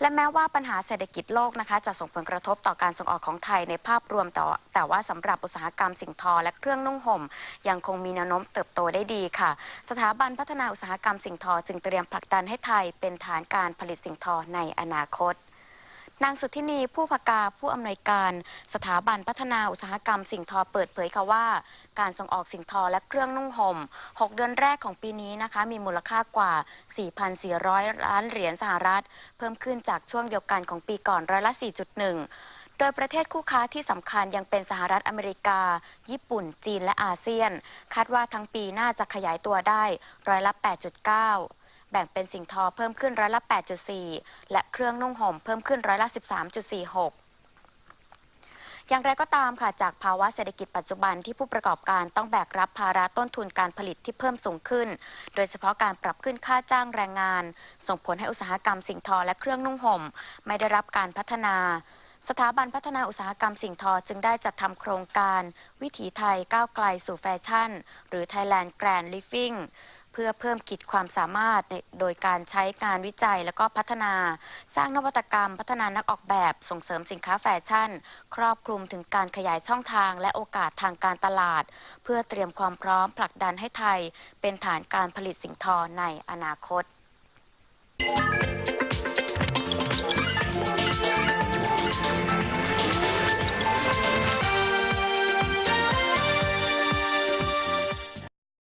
และแม้ว่าปัญหาเศรษฐกิจโลกนะคะจะส่งผลกระทบต่อการส่งออกของไทยในภาพรวมต่อ แต่ว่าสำหรับอุตสาหกรรมสิ่งทอ และเครื่องนุ่งห่ม ยังคงมีแนวโน้มเติบโตได้ดีค่ะ สถาบันพัฒนาอุตสาหกรรมสิ่งทอ จึงเตรียมผลักดันให้ไทยเป็นฐานการผลิตสิ่งทอในอนาคต นางสุทธินีผู้พกาผู้อำนวยการ สถาบันพัฒนาอุตสาหกรรมสิ่งทอเปิดเผยค่ะว่า การส่งออกสิ่งทอและเครื่องนุ่งห่ม 6 เดือนแรกของปีนี้นะคะ มีมูลค่ากว่า 4,400 ล้านเหรียญสหรัฐ เพิ่มขึ้นจากช่วงเดียวกันของปีก่อนร้อยละ 4.1โดยประเทศคู่ค้าที่สำคัญยังเป็นสหรัฐอเมริกา ญี่ปุ่น จีนและอาเซียน คาดว่าทั้งปีน่าจะขยายตัวได้ร้อยละ 8.9 แบ่งเป็นสิ่งทอเพิ่มขึ้นร้อยละ 8.4 และเครื่องนุ่งห่มเพิ่มขึ้นร้อยละ 13.46อย่างไรก็ตามค่ะจากภาวะเศรษฐกิจปัจจุบันที่ผู้ประกอบการต้องแบกรับภาระต้นทุนการผลิตที่เพิ่มสูงขึ้น โดยเฉพาะการปรับขึ้นค่าจ้างแรงงาน ส่งผลให้อุตสาหกรรมสิ่งทอและเครื่องนุ่งห่ม ไม่ได้รับการพัฒนา สถาบันพัฒนาอุตสาหกรรมสิ่งทอจึงได้จัดทำโครงการ วิถีไทยก้าวไกลสู่แฟชั่น หรือ Thailand Grand Living พื่อเพิ่มขีดความสามารถโดยการใช้งานวิจัย และก็พัฒนา สร้างนวัตกรรม พัฒนานักออกแบบส่งเสริมสินค้าแฟชั่น ครอบคลุมถึงการขยายช่องทาง และโอกาสทางการตลาด เพื่อเตรียมความพร้อมผลักดันให้ไทย เป็นฐานการผลิตสิ่งทอในอนาคต